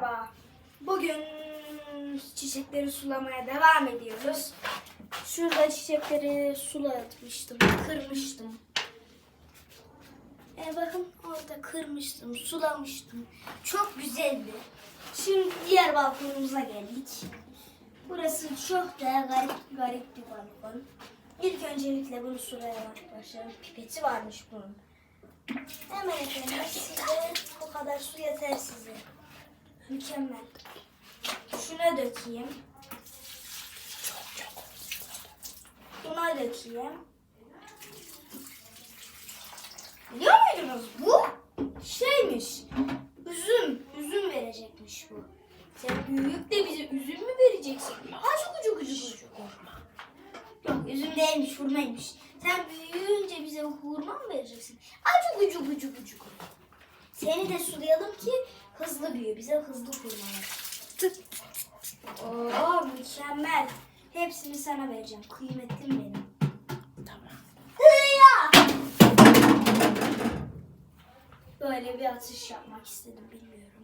Merhaba. Bugün çiçekleri sulamaya devam ediyoruz. Şurada çiçekleri sulatmıştım, kırmıştım. E bakın orada kırmıştım, sulamıştım. Çok güzeldi. Şimdi diğer balkonumuza geldik. Burası çok da garip garip bir balkon. İlk öncelikle bunu sulayalım arkadaşlar. Pipeti varmış bunun. Hemen efendim size bu kadar su yeter size. Mükemmel. Şuna dökeyim. Buna dökeyim. Biliyor muydunuz bu şeymiş. Üzüm, üzüm verecekmiş bu. Sen büyüyüp de bize üzüm mü vereceksin? Acık ucuk ucuk ucuk. Yok üzüm değilmiş hurmaymış. Sen büyüyünce bize hurma mı vereceksin? Acık ucuk ucuk ucuk. Seni de sulayalım ki büyü. Bize hızlı ver. Oo mükemmel. Hepsini sana vereceğim. Kıymetlim benim. Tamam. Hıya! Böyle bir atış yapmak istedim bilmiyorum.